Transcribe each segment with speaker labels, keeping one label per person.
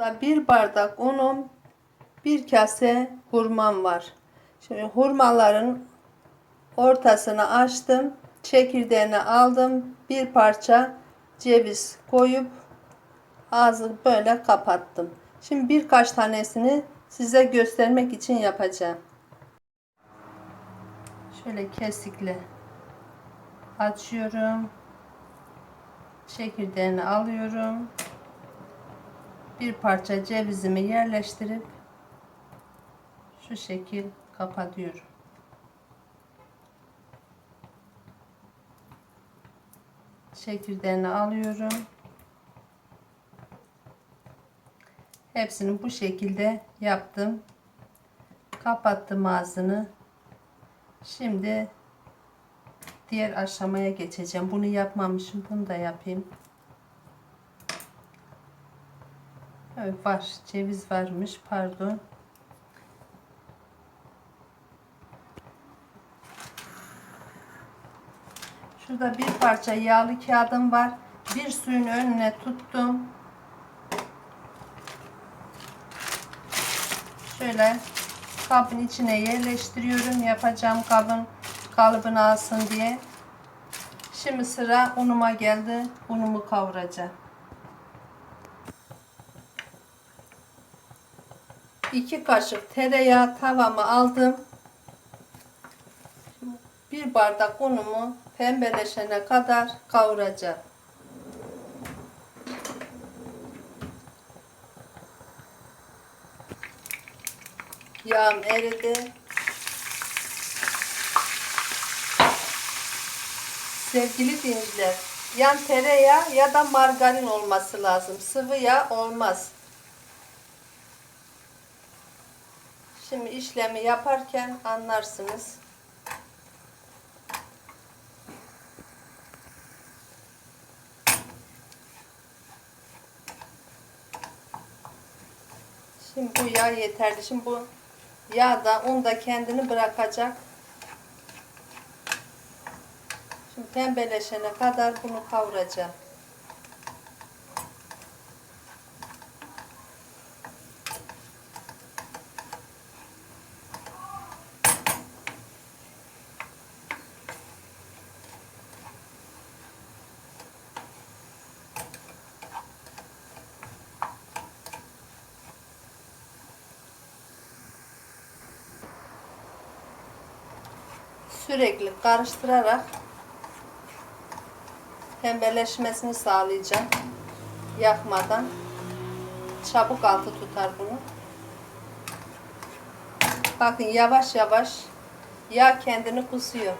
Speaker 1: Da bir bardak unum, bir kase hurmam var. Şimdi hurmaların ortasını açtım. Çekirdeğini aldım. Bir parça ceviz koyup ağzını böyle kapattım. Şimdi birkaç tanesini size göstermek için yapacağım. Şöyle kesikle açıyorum. Çekirdeğini alıyorum. Bir parça cevizimi yerleştirip şu şekil kapatıyorum. Çekirdeğini alıyorum. Hepsini bu şekilde yaptım. Kapattım ağzını. Şimdi diğer aşamaya geçeceğim. Bunu yapmamışım. Bunu da yapayım. Var. Ceviz varmış. Pardon. Şurada bir parça yağlı kağıdım var. Bir suyun önüne tuttum. Şöyle kabın içine yerleştiriyorum. Yapacağım kabın kalıbını alsın diye. Şimdi sıra unuma geldi. Unumu kavuracağım. 2 kaşık tereyağı tavamı aldım. Bir bardak unumu pembeleşene kadar kavuracağım. Yağım eridi. Sevgili dinleyiciler, yan tereyağı ya da margarin olması lazım. Sıvı yağ olmaz. Şimdi işlemi yaparken anlarsınız. Şimdi bu yağ yeterli. Şimdi bu yağ da un da kendini bırakacak. Şimdi pembeleşene kadar bunu kavuracağım. Sürekli karıştırarak pembeleşmesini sağlayacağım. Yakmadan. Çabuk altı tutar bunu. Bakın yavaş yavaş yağ kendini kusuyor.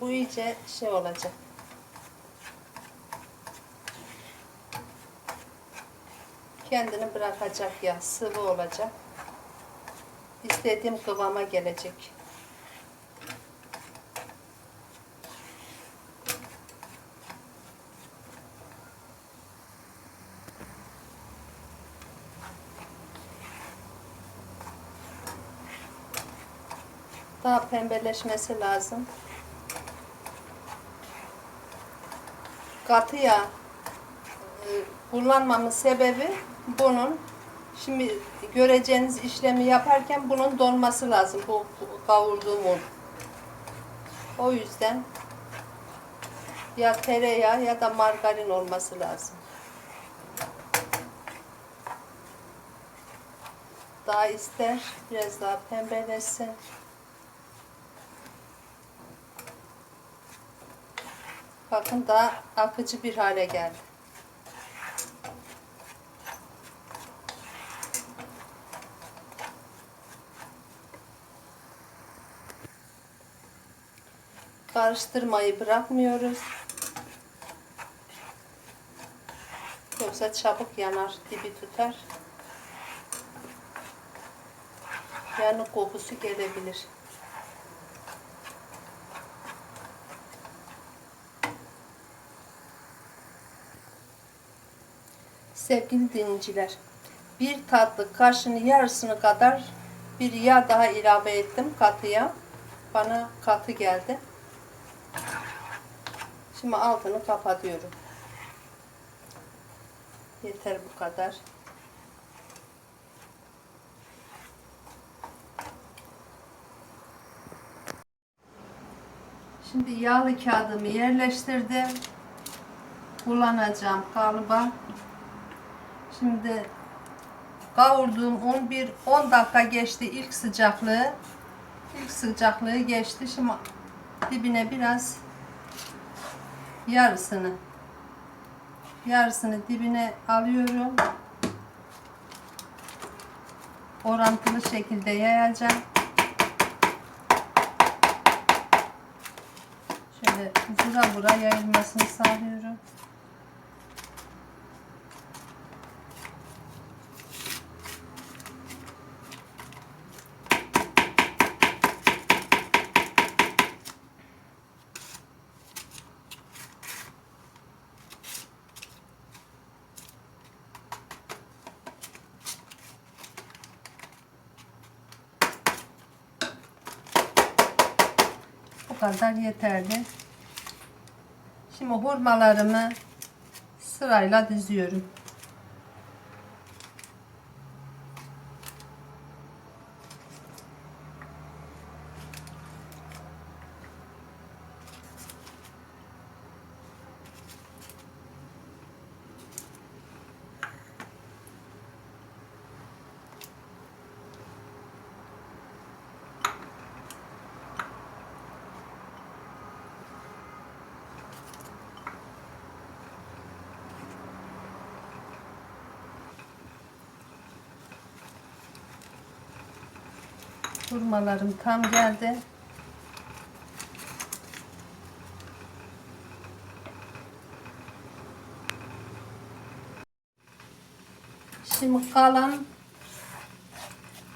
Speaker 1: Bu iyice şey olacak. Kendini bırakacak ya sıvı olacak. İstediğim kıvama gelecek. Daha pembeleşmesi lazım. Katı yağ e, kullanmamın sebebi bunun şimdi göreceğiniz işlemi yaparken bunun donması lazım bu, kavurduğum un. O yüzden ya tereyağı ya da margarin olması lazım. Daha ister biraz daha pembeleşsin. Bakın daha akıcı bir hale geldi. Karıştırmayı bırakmıyoruz. Yoksa çabuk yanar, dibi tutar. Yani kokusu gelebilir. Sevgili dinleyiciler, bir tatlı kaşığının yarısını kadar bir yağ daha ilave ettim katıya. Bana katı geldi. Şimdi altını kapatıyorum. Yeter bu kadar. Şimdi yağlı kağıdımı yerleştirdim. Kullanacağım kalıba. Şimdi kavurduğum 11 10 dakika geçti ilk sıcaklığı. İlk sıcaklığı geçti. Şimdi dibine biraz yarısını yarısını dibine alıyorum. Orantılı şekilde yayacağım. Şöyle vura vura yayılmasını sağlıyorum. Kadar yeterli. Şimdi hurmalarımı sırayla diziyorum. Hurmalarım tam geldi. Şimdi kalan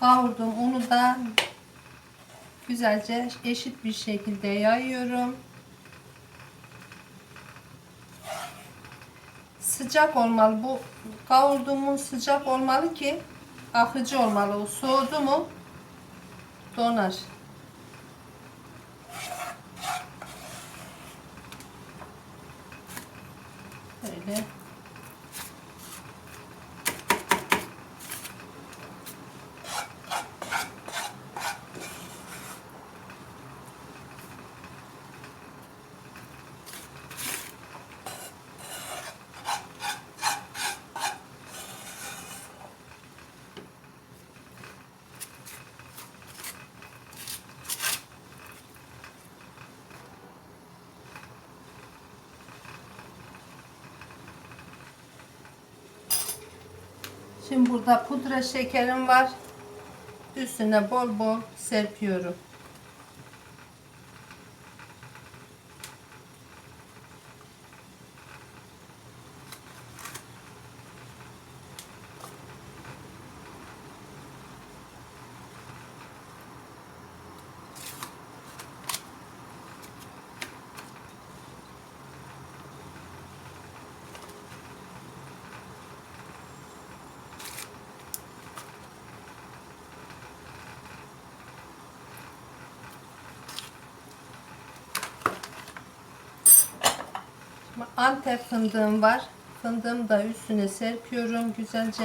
Speaker 1: kavurdum unu da güzelce eşit bir şekilde yayıyorum. Sıcak olmalı. Bu kavurduğumun sıcak olmalı ki akıcı olmalı. O soğudu mu donar. Böyle. Şimdi burada pudra şekerim var. Üstüne bol bol serpiyorum. Antep fındığım var. Fındığımı da üstüne serpiyorum güzelce.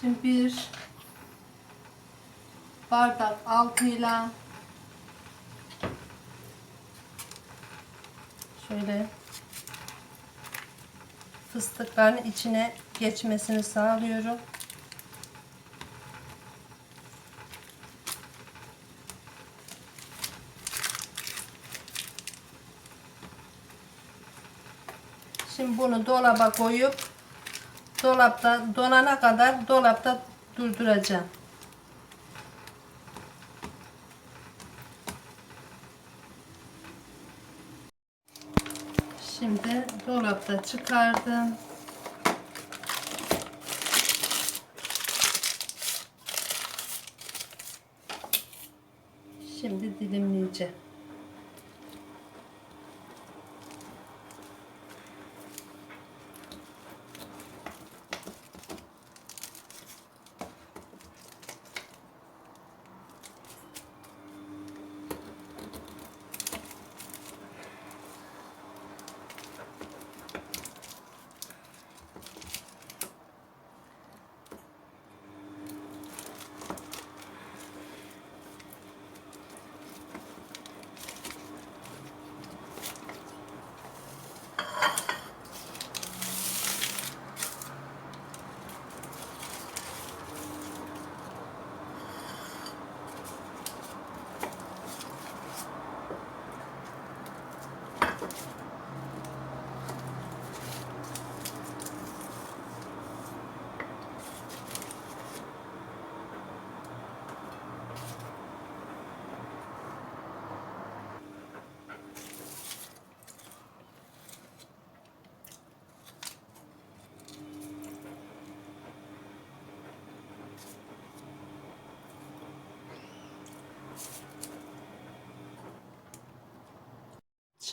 Speaker 1: Şimdi bir bardak altıyla şöyle fıstıkların içine geçmesini sağlıyorum. Şimdi bunu dolaba koyup dolapta donana kadar dolapta durduracağım. Şimdi dolapta çıkardım. Şimdi dilimleyeceğim.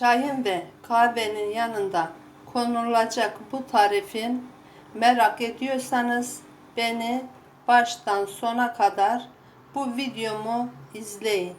Speaker 1: Çayın ve kahvenin yanında konulacak bu tarifin merak ediyorsanız beni baştan sona kadar bu videomu izleyin.